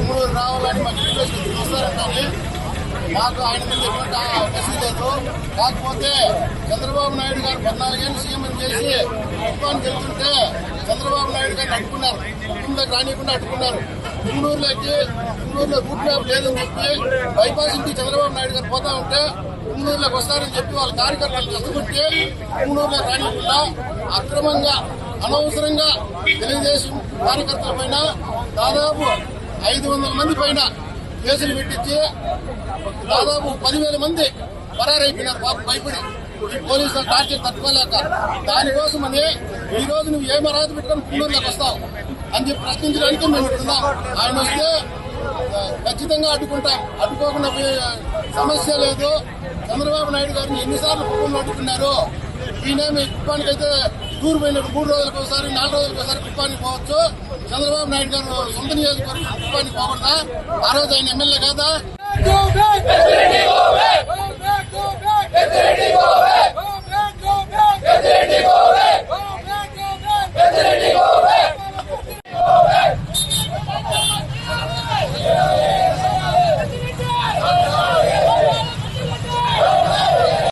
మూడు రావాలని మాకు రిక్వెస్ట్ వస్తారంటే మాకు ఆయన మీద ఎటువంటి మెసేజ్ లేదు. కాకపోతే చంద్రబాబు నాయుడు గారు పద్నాలుగేళ్ళు సీఎం చేసి కుటుంబానికి వెళ్తుంటే చంద్రబాబు నాయుడు గారిని అడ్డుకున్నారు. కుటుంబంలోకి రానియకుండా అడ్డుకున్నారు. కుంగూరులోకి కుంగూరులో రూట్ మ్యాప్ లేదని చెప్పి బైపాస్ ఇంటికి చంద్రబాబు నాయుడు గారు పోతా ఉంటే కుంగూరులోకి వస్తారని చెప్పి వాళ్ళ కార్యకర్తలు కష్టపెట్టి కుంగూరులోకి రానియకుండా అక్రమంగా అనవసరంగా తెలుగుదేశం కార్యకర్తల పైన దాదాపు ఐదు వందల మంది పైన కేసులు పెట్టించి దాదాపు పదివేల మంది పరారైపోయినారు పాపం భయపడి. ఈ పోలీసుల టార్చర్ తట్టుకోలేక దానికోసమని ఈ రోజు నువ్వు ఏం అర్హత పెట్టుకొని పుల్లూరులోకి వస్తావు అని చెప్పి ప్రశ్నించడానికి మేము ఇస్తున్నాం ఆయన వస్తే ఖచ్చితంగా అడ్డుకుంటాం. అడ్డుకోకుండా పోయే సమస్య లేదు. చంద్రబాబు నాయుడు గారిని ఎన్నిసార్లు కుటుంబంలో అడ్డుకున్నారు ఈయన మీ కుటుంబానికైతే అయితే టూర్ పోయినట్టు మూడు రోజులకు ఒకసారి నాలుగు రోజులకు ఒకసారి కుప్పానికి పోవచ్చు. చంద్రబాబు నాయుడు గారు సొంత నియోజకవర్గం కుప్పానికి పోకుండా ఆ రోజు ఆయన ఎమ్మెల్యే కాదా?